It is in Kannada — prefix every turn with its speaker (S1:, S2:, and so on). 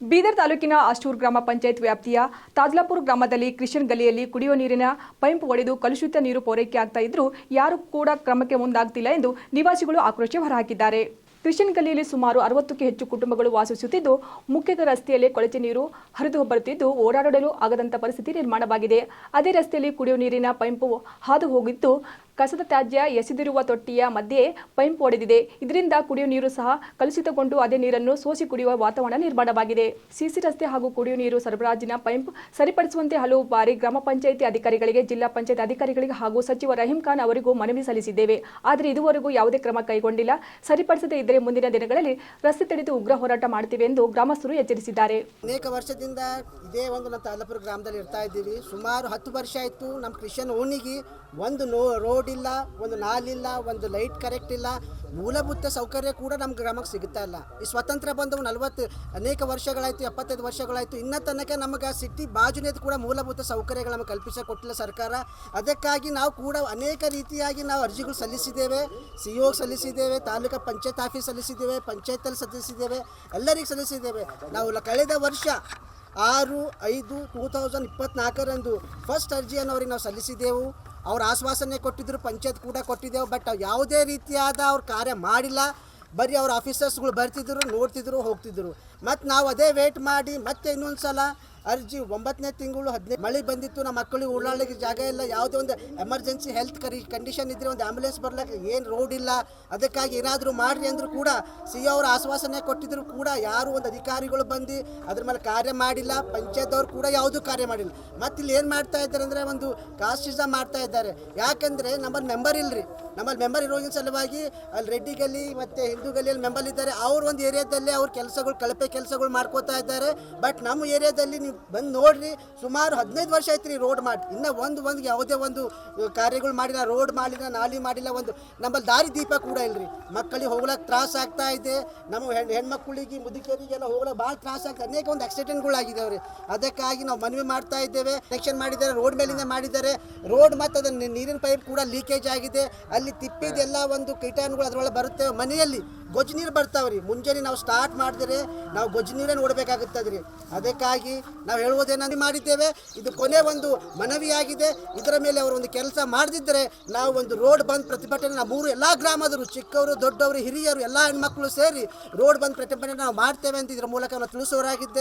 S1: ಬೀದರ್ ತಾಲೂಕಿನ ಅಷ್ಟೂರ್ ಗ್ರಾಮ ಪಂಚಾಯತ್ ವ್ಯಾಪ್ತಿಯ ತಾಜ್ಲಾಪುರ್ ಗ್ರಾಮದಲ್ಲಿ ಕ್ರಿಶ್ಚಿಯನ್ ಗಲಿಯಲ್ಲಿ ಕುಡಿಯುವ ನೀರಿನ ಪೈಂಪ್ ಒಡೆದು ಕಲುಷಿತ ನೀರು ಪೂರೈಕೆ ಆಗ್ತಾ ಇದ್ರೂ ಯಾರು ಕೂಡ ಕ್ರಮಕ್ಕೆ ಮುಂದಾಗ್ತಿಲ್ಲ ಎಂದು ನಿವಾಸಿಗಳು ಆಕ್ರೋಶ ಹೊರಹಾಕಿದ್ದಾರೆ. ಕ್ರಿಶ್ಚಿಯನ್ ಗಲಿಯಲ್ಲಿ ಸುಮಾರು ಅರವತ್ತಕ್ಕೆ ಹೆಚ್ಚು ಕುಟುಂಬಗಳು ವಾಸಿಸುತ್ತಿದ್ದು ಮುಖ್ಯ ರಸ್ತೆಯಲ್ಲಿ ಕೊಳಚೆ ನೀರು ಹರಿದು ಬರುತ್ತಿದ್ದು, ಓಡಾಡಲು ಆಗದಂತ ಪರಿಸ್ಥಿತಿ ನಿರ್ಮಾಣವಾಗಿದೆ. ಅದೇ ರಸ್ತೆಯಲ್ಲಿ ಕುಡಿಯುವ ನೀರಿನ ಪೈಂಪು ಹಾದು ಹೋಗಿದ್ದು ಕಸದ ತ್ಯಾಜ್ಯ ಎಸೆದಿರುವ ತೊಟ್ಟಿಯ ಮಧ್ಯೆ ಪೈಂಪ್ ಒಡೆದಿದೆ. ಇದರಿಂದ ಕುಡಿಯುವ ನೀರು ಸಹ ಕಲುಷಿತಗೊಂಡು ಅದೇ ನೀರನ್ನು ಸೋಸಿ ಕುಡಿಯುವ ವಾತಾವರಣ ನಿರ್ಮಾಣವಾಗಿದೆ. ಸಿಸಿ ರಸ್ತೆ ಹಾಗೂ ಕುಡಿಯುವ ನೀರು ಸರಬರಾಜಿನ ಪೈಂಪ್ ಸರಿಪಡಿಸುವಂತೆ ಹಲವು ಬಾರಿ ಗ್ರಾಮ ಪಂಚಾಯಿತಿ ಅಧಿಕಾರಿಗಳಿಗೆ, ಜಿಲ್ಲಾ ಪಂಚಾಯತ್ ಅಧಿಕಾರಿಗಳಿಗೆ ಹಾಗೂ ಸಚಿವ ರಹೀಂ ಖಾನ್ ಅವರಿಗೂ ಮನವಿ ಸಲ್ಲಿಸಿದ್ದೇವೆ. ಆದರೆ ಇದುವರೆಗೂ ಯಾವುದೇ ಕ್ರಮ ಕೈಗೊಂಡಿಲ್ಲ. ಸರಿಪಡಿಸದೇ ಇದ್ದರೆ ಮುಂದಿನ ದಿನಗಳಲ್ಲಿ ರಸ್ತೆ ತಡೆದು ಉಗ್ರ ಹೋರಾಟ ಮಾಡ್ತೀವಿ ಎಂದು ಗ್ರಾಮಸ್ಥರು ಎಚ್ಚರಿಸಿದ್ದಾರೆ.
S2: ಅನೇಕ ವರ್ಷದಿಂದ ಇದೇ ಒಂದು ನಮ್ಮ ತಾಲಪುರ ಗ್ರಾಮದಲ್ಲಿ ಇರ್ತಾ ಇದ್ದೀವಿ. ಸುಮಾರು ಹತ್ತು ವರ್ಷ ಆಯಿತು ನಮ್ಮ ಕ್ರಿಶ್ಚಿಯನ್ ಓಣಿಗೆ ಒಂದು ನೋ ರೋಡ್ ಇಲ್ಲ, ಒಂದು ನಾಲಿಲ್ಲ ಒಂದು ಲೈಟ್ ಕರೆಕ್ಟ್ ಇಲ್ಲ, ಮೂಲಭೂತ ಸೌಕರ್ಯ ಕೂಡ ನಮ್ಮ ಗ್ರಾಮಕ್ಕೆ ಸಿಗ್ತಾ ಇಲ್ಲ. ಈ ಸ್ವತಂತ್ರ ಬಂದವು ನಲವತ್ತು, ಅನೇಕ ವರ್ಷಗಳಾಯಿತು, ಎಪ್ಪತ್ತೈದು ವರ್ಷಗಳಾಯಿತು, ಇನ್ನ ತನಕ ನಮಗೆ ಸಿಟಿ ಬಾಜುನೇದು ಕೂಡ ಮೂಲಭೂತ ಸೌಕರ್ಯಗಳು ನಮಗೆ ಕಲ್ಪಿಸ ಕೊಟ್ಟಿಲ್ಲ ಸರ್ಕಾರ. ಅದಕ್ಕಾಗಿ ನಾವು ಕೂಡ ಅನೇಕ ರೀತಿಯಾಗಿ ನಾವು ಅರ್ಜಿಗಳು ಸಲ್ಲಿಸಿದ್ದೇವೆ, ಸಿ ಒ ಸಲ್ಲಿಸಿದ್ದೇವೆ, ತಾಲೂಕು ಪಂಚಾಯತ್ ಆಫೀಸ್ ಸಲ್ಲಿಸಿದ್ದೇವೆ ಪಂಚಾಯತಲ್ಲಿ ಸಲ್ಲಿಸಿದ್ದೇವೆ, ಎಲ್ಲರಿಗೆ ಸಲ್ಲಿಸಿದ್ದೇವೆ. ನಾವು ಕಳೆದ ವರ್ಷ ಆರು, ಐದು, ಟೂ ತೌಸಂಡ್ ಇಪ್ಪತ್ನಾಲ್ಕರಂದು ಫಸ್ಟ್ ಅರ್ಜಿಯನ್ನು ಅವರಿಗೆ ನಾವು ಸಲ್ಲಿಸಿದ್ದೆವು. ಅವ್ರು ಆಶ್ವಾಸನೆ ಕೊಟ್ಟಿದ್ರು, ಪಂಚಾಯತ್ ಕೂಡ ಕೊಟ್ಟಿದ್ದೆವು ಬಟ್ ಯಾವುದೇ ರೀತಿಯಾದ ಅವ್ರು ಕಾರ್ಯ ಮಾಡಿಲ್ಲ. ಬರೀ ಅವ್ರ ಆಫೀಸರ್ಸ್ಗಳು ಬರ್ತಿದ್ರು, ನೋಡ್ತಿದ್ರು, ಹೋಗ್ತಿದ್ರು. ಮತ್ತು ನಾವು ಅದೇ ವೇಟ್ ಮಾಡಿ ಮತ್ತೆ ಇನ್ನೊಂದು ಸಲ ಅರ್ಜಿ ಒಂಬತ್ತನೇ ತಿಂಗಳು ಹದಿನೈದು ಮಳೆ ಬಂದಿತ್ತು, ನಮ್ಮ ಮಕ್ಕಳಿಗೆ ಓಡಾಡಲಿಕ್ಕೆ ಜಾಗ ಇಲ್ಲ, ಯಾವುದೇ ಒಂದು ಎಮರ್ಜೆನ್ಸಿ ಹೆಲ್ತ್ ಕರಿ ಕಂಡೀಷನ್ ಇದ್ದರೆ ಒಂದು ಆಂಬ್ಯುಲೆನ್ಸ್ ಬರ್ಲಿಕ್ಕೆ ಏನು ರೋಡ್ ಇಲ್ಲ. ಅದಕ್ಕಾಗಿ ಏನಾದರೂ ಮಾಡ್ರಿ ಅಂದರೂ ಕೂಡ ಸಿ ಅವ್ರ ಆಶ್ವಾಸನೆ ಕೊಟ್ಟಿದ್ರು ಕೂಡ ಯಾರು ಒಂದು ಅಧಿಕಾರಿಗಳು ಬಂದು ಅದ್ರ ಮೇಲೆ ಕಾರ್ಯ ಮಾಡಿಲ್ಲ ಪಂಚಾಯತ್ವರು ಕೂಡ ಯಾವುದೂ ಕಾರ್ಯ ಮಾಡಿಲ್ಲ. ಮತ್ತು ಇಲ್ಲಿ ಏನು ಮಾಡ್ತಾ ಇದ್ದಾರೆ ಅಂದರೆ ಒಂದು ಕಾಸ್ಟಿಸಮ್ ಮಾಡ್ತಾ ಇದ್ದಾರೆ. ಯಾಕಂದರೆ ನಮ್ಮಲ್ಲಿ ಮೆಂಬರ್ ಇಲ್ಲರಿ ನಮ್ಮಲ್ಲಿ ಮೆಂಬರ್ ಇರೋದ್ರ ಸಲುವಾಗಿ ಅಲ್ಲಿ ರೆಡ್ಡಿ ಗಲ್ಲಿ ಮತ್ತು ಹಿಂದೂ ಗಲ್ಲಿಯಲ್ಲಿ ಮೆಂಬರ್ ಇದ್ದಾರೆ. ಅವ್ರ ಒಂದು ಏರಿಯಾದಲ್ಲಿ ಅವ್ರ ಕೆಲಸಗಳು, ಕಳಪೆ ಕೆಲಸಗಳು ಮಾಡ್ಕೋತಾ ಇದ್ದಾರೆ. ಬಟ್ ನಮ್ಮ ಏರಿಯಾದಲ್ಲಿ ನೀವು ಬಂದು ನೋಡ್ರಿ, ಸುಮಾರು ಹದಿನೈದು ವರ್ಷ ಆಯ್ತು ರೋಡ್ ಮಾಡಿ. ಇನ್ನೂ ಒಂದು ಒಂದು ಯಾವುದೇ ಒಂದು ಕಾರ್ಯಗಳು ಮಾಡಿಲ್ಲ ರೋಡ್ ಮಾಡಿಲ್ಲ, ನಾಲಿ ಮಾಡಿಲ್ಲ ಒಂದು, ನಮ್ಮಲ್ಲಿ ದಾರಿ ದೀಪ ಕೂಡ ಇಲ್ರಿ. ಮಕ್ಕಳಿಗೆ ಹೋಗ್ಲಕ್ಕೆ ತ್ರಾಸ ಆಗ್ತಾ ಇದೆ. ನಮ್ಮ ಹೆಣ್ ಹೆಣ್ಮಕ್ಳಿಗೆ, ಮುದುಕಿಯರಿಗೆಲ್ಲ ಹೋಗ್ಲಕ್ಕೆ ಭಾಳ ತ್ರಾಸ ಆಗ್ತದೆ ಅನೇಕ ಒಂದು ಆಕ್ಸಿಡೆಂಟ್ಗಳಾಗಿದ್ದಾವೆ ರೀ ಅದಕ್ಕಾಗಿ ನಾವು ಮನವಿ ಮಾಡ್ತಾ ಇದ್ದೇವೆ. ಸೆಕ್ಷನ್ ಮಾಡಿದ್ದಾರೆ ರೋಡ್ ಮೇಲಿಂದ ಮಾಡಿದ್ದಾರೆ. ರೋಡ್ ಮತ್ತು ಅದನ್ನು ನೀರಿನ ಪೈಪ್ ಕೂಡ ಲೀಕೇಜ್ ಆಗಿದೆ. ಅಲ್ಲಿ ತಿಪ್ಪಿದೆಲ್ಲ ಒಂದು ಕೀಟಾಣುಗಳು ಅದರೊಳಗೆ ಬರುತ್ತೆ. ಮನೆಯಲ್ಲಿ ಗೊಜ್ಜು ನೀರು ಬರ್ತಾವ್ರಿ. ಮುಂಜಾನೆ ನಾವು ಸ್ಟಾರ್ಟ್ ಮಾಡಿದ್ರೆ ನಾವು ಗೊಜ್ಜು ನೀರೇ ರೀ ಅದಕ್ಕಾಗಿ ನಾವು ಹೇಳುವುದೇನಂದು ಮಾಡಿದ್ದೇವೆ, ಇದು ಕೊನೆ ಒಂದು ಮನವಿಯಾಗಿದೆ. ಇದರ ಮೇಲೆ ಅವರು ಒಂದು ಕೆಲಸ ಮಾಡದಿದ್ದರೆ ನಾವು ಒಂದು ರೋಡ್ ಬಂದ್ ಪ್ರತಿಭಟನೆ, ನಾವು ಮೂರು ಎಲ್ಲ ಗ್ರಾಮದರು ಚಿಕ್ಕವರು, ದೊಡ್ಡವರು, ಹಿರಿಯರು, ಎಲ್ಲ ಹೆಣ್ಮಕ್ಳು ಸೇರಿ ರೋಡ್ ಬಂದ್ ಪ್ರತಿಭಟನೆ ನಾವು ಮಾಡ್ತೇವೆ ಅಂತ ಇದರ ಮೂಲಕ ನಾವು ತಿಳಿಸೋರಾಗಿದ್ದೇವೆ